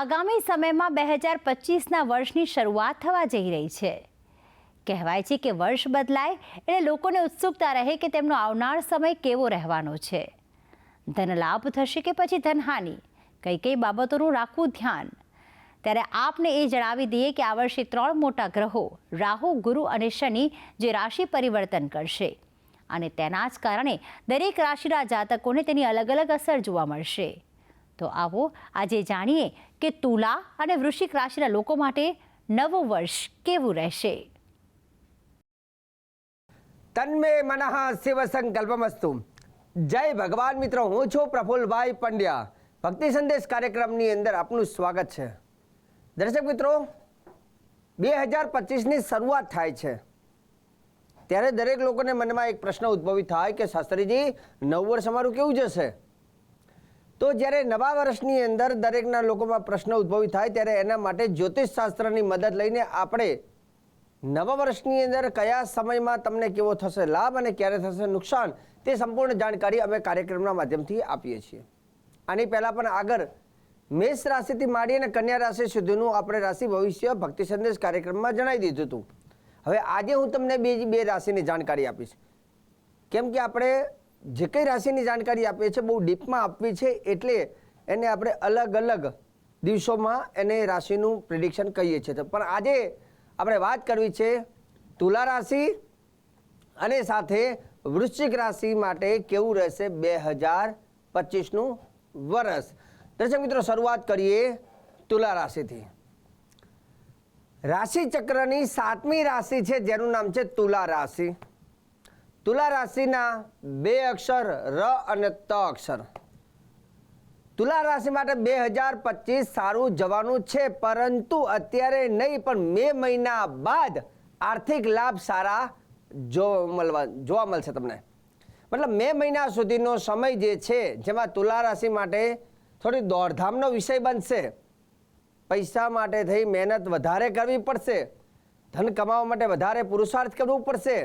આગામી સમયમાં બે હજાર પચીસના વર્ષની શરૂઆત થવા જઈ રહી છે. કહેવાય છે કે વર્ષ બદલાય, એટલે લોકોને ઉત્સુકતા રહે કે તેમનો આવનાર સમય કેવો રહેવાનો છે. ધન લાભ થશે કે પછી ધનહાનિ? કઈ કઈ બાબતોનું રાખવું ધ્યાન? ત્યારે આપને એ જણાવી દઈએ કે આ વર્ષે ત્રણ મોટા ગ્રહો, રાહુ, ગુરુ અને શનિ, જે રાશિ પરિવર્તન કરશે. અને તેના જ કારણે દરેક રાશિના જાતકોને તેની અલગ અલગ અસર જોવા મળશે. તો આવો આજે જાણીએ કે તુલા અને વૃશ્ચિક રાશિના લોકો માટે નવું વર્ષ કેવું રહેશે? તન્મે મનઃ શિવ સંકલ્પમસ્તુ. જય ભગવાન મિત્રો, હું છું પ્રફુલભાઈ પંડ્યા. ભક્તિ સંદેશ કાર્યક્રમની અંદર આપનું સ્વાગત છે. દર્શક મિત્રો, બે હજાર પચીસની શરૂઆત થાય છે. ત્યારે દરેક લોકોને મનમાં એક પ્રશ્ન ઉદ્ભવી થાય કે, શાસ્ત્રીજી, નવ વર્ષ અમારું કેવું જશે? તો જ્યારે નવા વર્ષની અંદર દરેકના લોકોમાં પ્રશ્ન ઉદ્ભવી થાય ત્યારે એના માટે જ્યોતિષ શાસ્ત્રની મદદ લઈને આપણે નવા વર્ષની અંદર કયા સમયમાં તમને કેવો થશે લાભ અને ક્યારે થશે નુકસાન તે સંપૂર્ણ જાણકારી અમે કાર્યક્રમના માધ્યમથી આપીએ છીએ. આની પહેલાં પણ આગળ મેષ રાશિથી માંડી અને કન્યા રાશિ સુધીનું આપણે રાશિ ભવિષ્ય ભક્તિ સંદેશ કાર્યક્રમમાં જણાવી દીધું હતું. હવે આજે હું તમને બીજી બે રાશિની જાણકારી આપીશ. કેમ કે આપણે જે કંઈ રાશિની જાણકારી આપીએ છીએ બહુ ડીપમાં આપવી છે, એટલે એને આપણે અલગ અલગ દિવસોમાં એને રાશિનું પ્રિડિક્શન કહીએ છીએ. પણ આજે આપણે વાત કરવી છે તુલા રાશિ અને સાથે વૃશ્ચિક રાશિ માટે કેવું રહેશે બે હજાર પચીસનું વર્ષ દર્શક મિત્રો, શરૂઆત કરીએ તુલા રાશિથી. રાશિ ચક્રની સાતમી રાશિ છે, જેનું નામ છે તુલા રાશિ. તુલા રાશિના બે અક્ષર ર અને ત અક્ષર. તુલા રાશિ માટે બે હજાર પચીસ સારું જવાનું છે, પરંતુ અત્યારે નહીં, પણ મે મહિના બાદ આર્થિક લાભ સારા જો મળવા, જોવા મળશે તમને. મતલબ મે મહિના સુધીનો સમય જે છે, જેમાં તુલા રાશિ માટે થોડી દોડધામનો વિષય બનશે. પૈસા માટે થઈ મહેનત વધારે કરવી પડશે. ધન કમાવા માટે વધારે પુરુષાર્થ કરવું પડશે.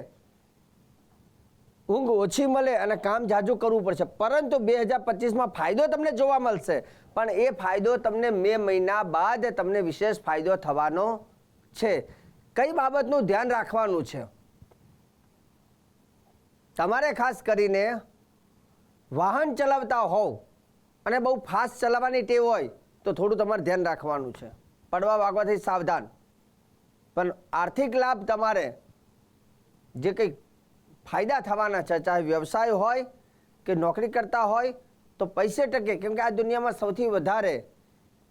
ઊંઘ ઓછી મળે અને કામ જાજુ કરવું પડશે. પરંતુ બે હજાર પચીસમાં ફાયદો તમને જોવા મળશે. પણ એ ફાયદો તમને મે મહિના બાદ તમને વિશેષ ફાયદો થવાનો છે. કઈ બાબતનું ધ્યાન રાખવાનું છે? તમારે ખાસ કરીને વાહન ચલાવતા હોવ અને બહુ ફાસ્ટ ચલાવવાની ટેવ હોય તો થોડું તમારે ધ્યાન રાખવાનું છે. પડવા વાગવાથી સાવધાન. પણ આર્થિક લાભ તમારે જે કંઈ ફાયદા થવાના છે. ચાહે વ્યવસાય હોય કે નોકરી કરતા હોય, તો પૈસે ટકે, કેમ કે આ દુનિયામાં સૌથી વધારે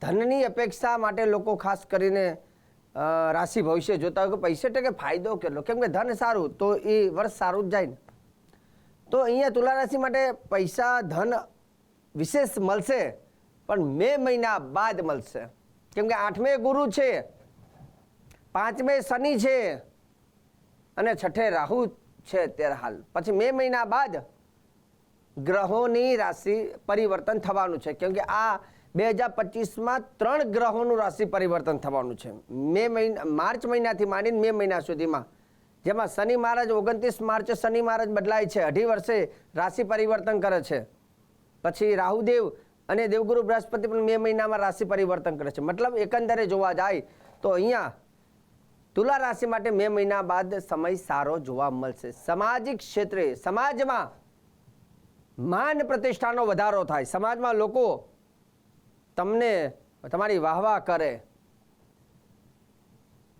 ધનની અપેક્ષા માટે લોકો ખાસ કરીને રાશિ ભવિષ્ય જોતા હોય કે પૈસે ટકે ફાયદો કેટલો? કેમ કે ધન સારું, તો એ વર્ષ સારું જ જાય ને. તો અહીંયા તુલા રાશિ માટે પૈસા, ધન વિશેષ મળશે, પણ મે મહિના બાદ મળશે. કેમ કે આઠમે ગુરુ છે, પાંચમે શનિ છે, અને છઠ્ઠે રાહુ છે અત્યારે હાલ. પછી મે મહિના બાદ ગ્રહોની રાશિ પરિવર્તન થવાનું છે. કેમ કે આ બે હજાર પચીસમાં ત્રણ ગ્રહોનું રાશિ પરિવર્તન થવાનું છે. મે મહિના, માર્ચ મહિનાથી માંડીને મે મહિના સુધીમાં. જેમાં શનિ મહારાજ ઓગણત્રીસ માર્ચે, શનિ મહારાજ બદલાય છે. અઢી વર્ષે રાશિ પરિવર્તન કરે છે. પછી રાહુદેવ અને દેવગુરુ બૃહસ્પતિ પણ મે મહિનામાં રાશિ પરિવર્તન કરે છે. મતલબ એકંદરે જોવા જાય તો અહીંયા તુલા રાશિ માટે મે મહિના બાદ સમય સારો જોવા મળશે. સામાજિક ક્ષેત્રે, સમાજમાં માન પ્રતિષ્ઠાનો વધારો થાય. સમાજમાં લોકો તમને તમારી વાહવાહ કરે.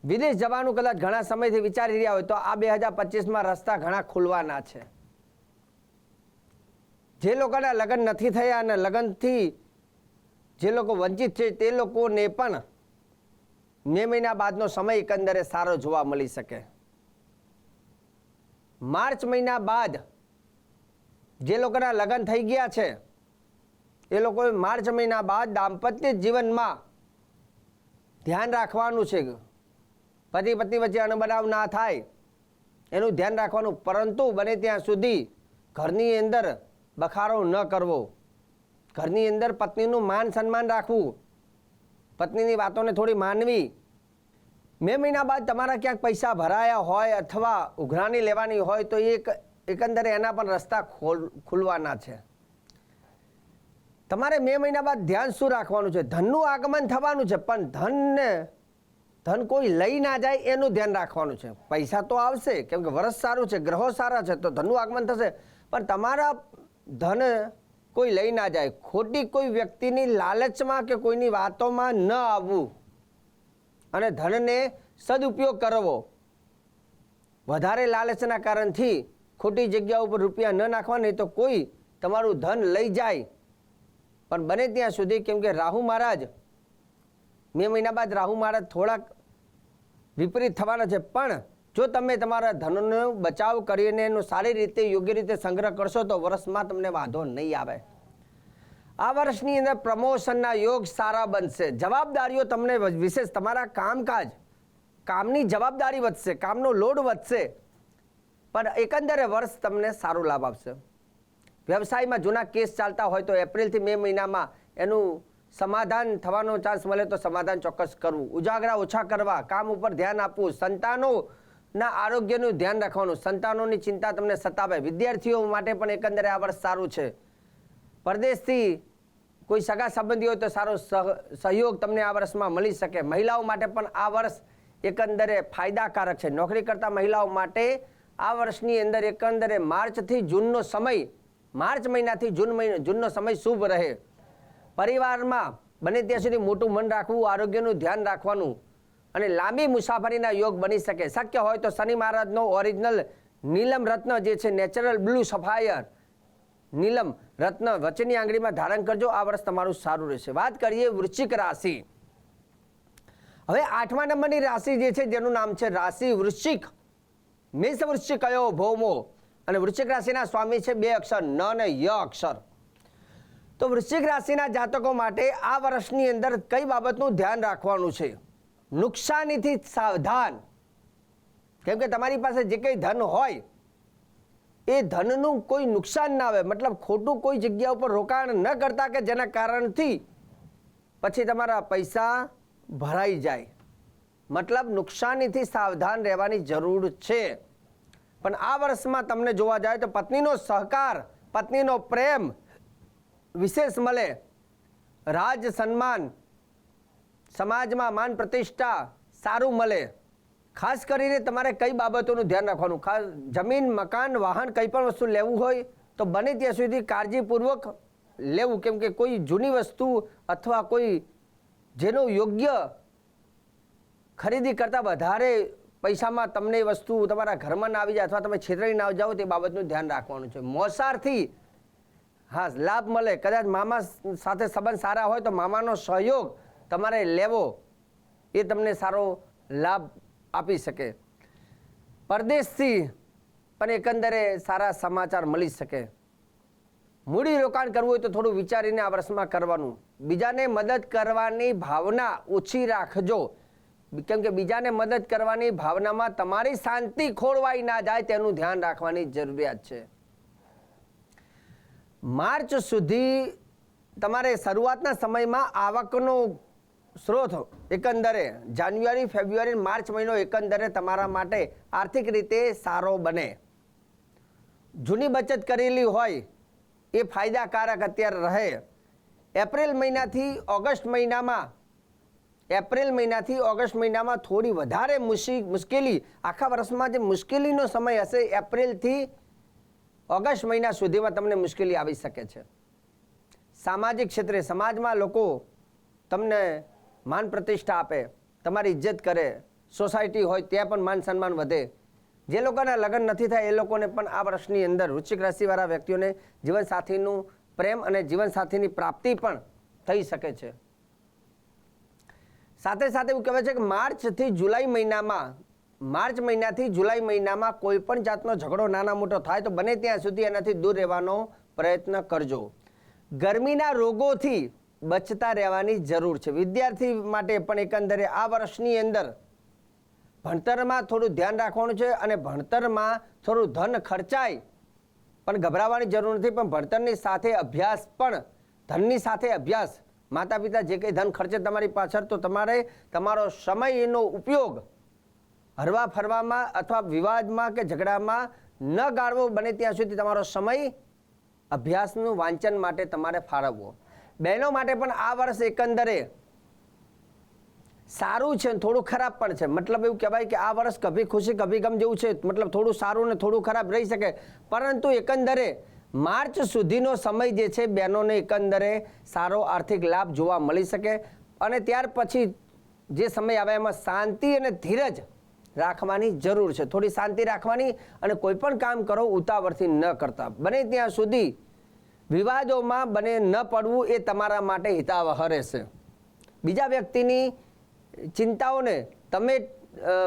વિદેશ જવાનું કદાચ ઘણા સમયથી વિચારી રહ્યા હોય તો આ બે હજાર પચીસમાં રસ્તા ઘણા ખુલવાના છે. જે લોકોના લગ્ન નથી થયા અને લગ્નથી જે લોકો વંચિત છે તે લોકોને પણ મે મહિના બાદનો સમય એકંદરે સારો જોવા મળી શકે. માર્ચ મહિના બાદ જે લોકોના લગ્ન થઈ ગયા છે, એ લોકોએ માર્ચ મહિના બાદ દાંપત્ય જીવનમાં ધ્યાન રાખવાનું છે. પતિ પત્ની વચ્ચે અણબનાવ ના થાય, એનું ધ્યાન રાખવાનું, પરંતુ બને ત્યાં સુધી ઘરની અંદર બખારો ન કરવો. ઘરની અંદર પત્નીનું માન સન્માન રાખવું પત્નીની વાતોને થોડી માનવી. મે મહિના બાદ તમારા ક્યાંક પૈસા ભરાયા હોય અથવા ઉઘરાણી લેવાની હોય તો એક એકંદરે એના પણ રસ્તા ખોલ, ખુલવાના છે. તમારે મે મહિના બાદ ધ્યાન શું રાખવાનું છે? ધનનું આગમન થવાનું છે, પણ ધનને, ધન કોઈ લઈ ના જાય એનું ધ્યાન રાખવાનું છે. પૈસા તો આવશે, કેમ કે વરસ સારું છે, ગ્રહો સારા છે, તો ધનનું આગમન થશે. પણ તમારા ધન કોઈ લઈ ના જાય. ખોટી કોઈ વ્યક્તિની લાલચમાં કે કોઈની વાતોમાં ન આવવું. અને ધનને સદુપયોગ કરવો. વધારે લાલચના કારણથી ખોટી જગ્યા ઉપર રૂપિયા ન નાખવા, નહીં તો કોઈ તમારું ધન લઈ જાય. પણ બને ત્યાં સુધી કેમ કે રાહુ મહારાજ મે મહિના બાદ રાહુ મહારાજ થોડાક વિપરીત થવાના છે. પણ જો તમે તમારા ધનનો બચાવ કરીને એનો સારી રીતે, યોગ્ય રીતે સંગ્રહ કરશો તો વર્ષમાં તમને વાંધો નહીં આવે. આ વર્ષની અંદર પ્રમોશનના યોગ સારા બનશે. જવાબદારીઓ તમને વિશેષ તમારા કામકાજ, કામની જવાબદારી વધશે, કામનો લોડ વધશે, પણ એકંદરે વર્ષ તમને સારો લાભ આપશે. વ્યવસાયમાં જૂના કેસ ચાલતા હોય તો એપ્રિલથી મે મહિનામાં એનું સમાધાન થવાનો ચાન્સ મળે તો સમાધાન ચોક્કસ કરવું. ઉજાગરા ઓછા કરવા, કામ ઉપર ધ્યાન આપવું સંતાનોના આરોગ્યનું ધ્યાન રાખવાનું. સંતાનોની ચિંતા તમને સતાવે. વિદ્યાર્થીઓ માટે પણ એકંદરે આ વર્ષ સારું છે. પરદેશથી કોઈ સગા સંબંધી હોય તો સારો સહ- સહયોગ તમને આ વર્ષમાં મળી શકે. મહિલાઓ માટે પણ આ વર્ષ એકંદરે ફાયદાકારક છે. નોકરી કરતા મહિલાઓ માટે આ વર્ષની અંદર એકંદરે માર્ચથી જૂનનો સમય, માર્ચ મહિનાથી જૂન મહિનો, જૂનનો સમય શુભ રહે. પરિવારમાં બને ત્યાં સુધી મોટું મન રાખવું, આરોગ્યનું ધ્યાન રાખવાનું અને લાંબી મુસાફરીના યોગ બની શકે. શક્ય હોય તો શનિ મહારાજનો ઓરિજિનલ નીલમ રત્ન જે છે નેચરલ બ્લુ સફાયર નીલમ રત્ન વચ્ચેની આંગળીમાં ધારણ કરજો. આ વર્ષ તમારું સારું રહેશે. વાત કરીએ વૃશ્ચિક રાશિ. હવે આઠમા નંબરની રાશિ જે છે, જેનું નામ છે રાશિ વૃશ્ચિક. મેષ વૃશ્ચિક કયો ભૌમો? અને વૃશ્ચિક રાશિના સ્વામી છે બે અક્ષર, ન અને ય અક્ષર. તો વૃશ્ચિક રાશિના જાતકો માટે આ વર્ષની અંદર કઈ બાબતનું ધ્યાન રાખવાનું છે? નુકસાનીથી સાવધાન. કેમ કે તમારી પાસે જે કંઈ ધન હોય, એ ધનનું કોઈ નુકસાન ના આવે. મતલબ ખોટું કોઈ જગ્યા ઉપર રોકાણ ન કરતા કે જેના કારણથી પછી તમારા પૈસા ભરાઈ જાય. મતલબ નુકસાનીથી સાવધાન રહેવાની જરૂર છે. પણ આ વર્ષમાં તમને જોવા જાય તો પત્નીનો સહકાર, પત્નીનો પ્રેમ વિશેષ મળે. રાજ સન્માન સમાજમાં માન પ્રતિષ્ઠા સારું મળે. ખાસ કરીને તમારે કઈ બાબતોનું ધ્યાન રાખવાનું? ખાસ જમીન, મકાન, વાહન કંઈ પણ વસ્તુ લેવું હોય તો બને ત્યાં સુધી કાળજીપૂર્વક લેવું. કેમ કે કોઈ જૂની વસ્તુ અથવા કોઈ જેનો યોગ્ય ખરીદી કરતાં વધારે પૈસામાં તમને એ વસ્તુ તમારા ઘરમાં ના આવી જાય અથવા તમે છેતરી ના જાઓ તે બાબતનું ધ્યાન રાખવાનું છે. મોસારથી હા, લાભ મળે. કદાચ મામા સાથે સંબંધ સારા હોય તો મામાનો સહયોગ તમારે લેવો એ તમને સારો લાભ આપી શકે. પરદેશથી પણ એકંદરે સારા સમાચાર મળી શકે. મૂડી રોકાણ કરવું હોય તો થોડું વિચારીને આ વર્ષમાં કરવાનું. બીજાને મદદ કરવાની ભાવના ઓછી રાખજો. કેમ કે બીજાને મદદ કરવાની ભાવનામાં તમારી શાંતિ ખોળવાઈ ના જાય તેનું ધ્યાન રાખવાની જરૂરિયાત છે. માર્ચ સુધી તમારે શરૂઆતના સમયમાં આવકનો સ્ત્રોત એકંદરે જાન્યુઆરી, ફેબ્રુઆરી, માર્ચ મહિનો એકંદરે તમારા માટે આર્થિક રીતે સારો બને. જૂની બચત કરેલી હોય એ ફાયદાકારક અત્યારે રહે. એપ્રિલ મહિનાથી ઓગસ્ટ મહિનામાં, એપ્રિલ મહિનાથી ઓગસ્ટ મહિનામાં થોડી વધારે મુશી, મુશ્કેલી, આખા વર્ષમાં જે મુશ્કેલીનો સમય હશે એપ્રિલથી ઓગસ્ટ મહિના સુધીમાં તમને મુશ્કેલી આવી શકે છે. સામાજિક ક્ષેત્રે, સમાજમાં લોકો તમને માન પ્રતિષ્ઠા આપે, તમારી ઇજ્જત કરે, સોસાયટી હોય ત્યાં પણ માન સન્માન વધે. જે લોકોના લગ્ન નથી થાય એ લોકોને પણ આ વર્ષની અંદર વૃશ્ચિક રાશિવાળા વ્યક્તિઓને જીવનસાથીનું પ્રેમ અને જીવનસાથીની પ્રાપ્તિ પણ થઈ શકે છે. સાથે સાથે એવું કહેવાય છે કે માર્ચથી જુલાઈ મહિનામાં, માર્ચ મહિનાથી જુલાઈ મહિનામાં કોઈ પણ જાતનો ઝઘડો નાના મોટો થાય તો બને ત્યાં સુધી એનાથી દૂર રહેવાનો પ્રયત્ન કરજો. ગરમીના રોગોથી બચતા રહેવાની જરૂર છે. વિદ્યાર્થી માટે પણ એકંદરે આ વર્ષની અંદર ભણતરમાં થોડું ધ્યાન રાખવાનું છે અને ભણતરમાં થોડું ધન ખર્ચાય પણ ગભરાવાની જરૂર નથી. પણ ભણતરની સાથે અભ્યાસ પણ, ધનની સાથે અભ્યાસ માતા પિતા જે કંઈ ધન ખર્ચે તમારી પાછળ, તો તમારે તમારો સમયનો ઉપયોગ હરવા ફરવામાં અથવા વિવાદમાં કે ઝઘડામાં ન ગાળવો. બને ત્યાં સુધી તમારો સમય અભ્યાસનું વાંચન માટે તમારે ફાળવવો. બહેનો માટે પણ આ વર્ષ એકંદરે સારું છે થોડું ખરાબ પણ છે. મતલબ એવું કહેવાય કે આ વર્ષ કભી ખુશી, કભી ગમ જેવું છે. મતલબ થોડું સારું ને થોડું ખરાબ રહી શકે. પરંતુ એકંદરે માર્ચ સુધીનો સમય જે છે બહેનોને એકંદરે સારો આર્થિક લાભ જોવા મળી શકે. અને ત્યાર પછી જે સમય આવે એમાં શાંતિ અને ધીરજ રાખવાની જરૂર છે. થોડી શાંતિ રાખવાની અને કોઈ પણ કામ કરો ઉતાવળથી ન કરતા. બને ત્યાં સુધી વિવાદોમાં બને ન પડવું એ તમારા માટે હિતાવહ રહેશે બીજા વ્યક્તિની ચિંતાઓને તમે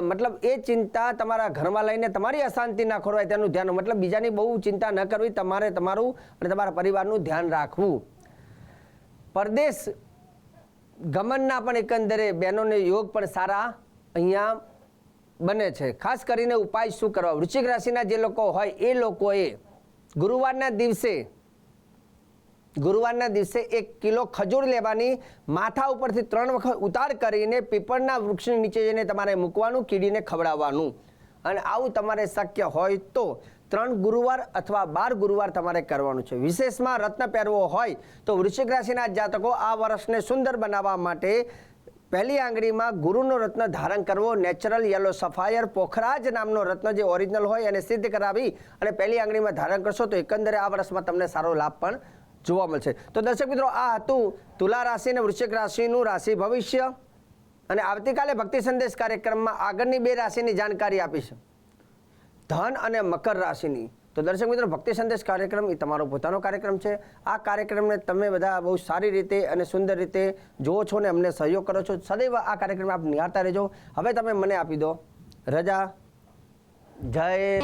મતલબ એ ચિંતા તમારા ઘરમાં લઈને તમારી અશાંતિ ના ખોરવાય તેનું ધ્યાન, મતલબ બીજાની બહુ ચિંતા ન કરવી, તમારે તમારું અને તમારા પરિવારનું ધ્યાન રાખવું. પરદેશ ગમનના પણ એકંદરે બહેનોને યોગ પણ સારા અહીંયા બને છે. ખાસ કરીને ઉપાય શું કરવા? વૃશ્ચિક રાશિના જે લોકો હોય એ લોકોએ ગુરુવારના દિવસે ગુરુવારના દિવસે એક કિલો ખજૂર લેવાની માથા ઉપરથી ત્રણ વખત ઉતાર કરીને પીપળના વૃક્ષની નીચે જઈને તમારે મૂકવાનું, કીડીને ખવડાવવાનું. અને આવું તમારે શક્ય હોય તો ત્રણ ગુરુવાર અથવા બાર ગુરુવાર તમારે કરવાનું છે. વિશેષમાં રત્ન પહેરવો હોય તો વૃશ્ચિક રાશિના જાતકો આ વર્ષને સુંદર બનાવવા માટે પહેલી આંગળીમાં ગુરુનો રત્ન ધારણ કરવો, નેચરલ યલો સફાયર, પોખરાજ નામનો રત્ન જે ઓરિજિનલ હોય એને સિદ્ધ કરાવી અને પહેલી આંગળીમાં ધારણ કરશો તો એકંદરે આ વર્ષમાં તમને સારો લાભ પણ જોવા મળશે. તો દર્શક મિત્રો, આ હતું તુલા રાશિ અને વૃશ્ચિક રાશિનું રાશિ ભવિષ્ય અને આવતીકાલે ભક્તિ સંદેશ કાર્યક્રમમાં આગળની બે રાશિની જાણકારી આપીશ. ધન અને મકર રાશિની. તો દર્શક મિત્રો, ભક્તિ સંદેશ કાર્યક્રમ એ તમારો પોતાનો કાર્યક્રમ છે. આ કાર્યક્રમને તમે બધા બહુ સારી રીતે અને સુંદર રીતે જુઓ છો ને અમને સહયોગ કરો છો. સદૈવ આ કાર્યક્રમ આપ નિહાળતા રહેજો. હવે તમે મને આપી દો. રજા. જય.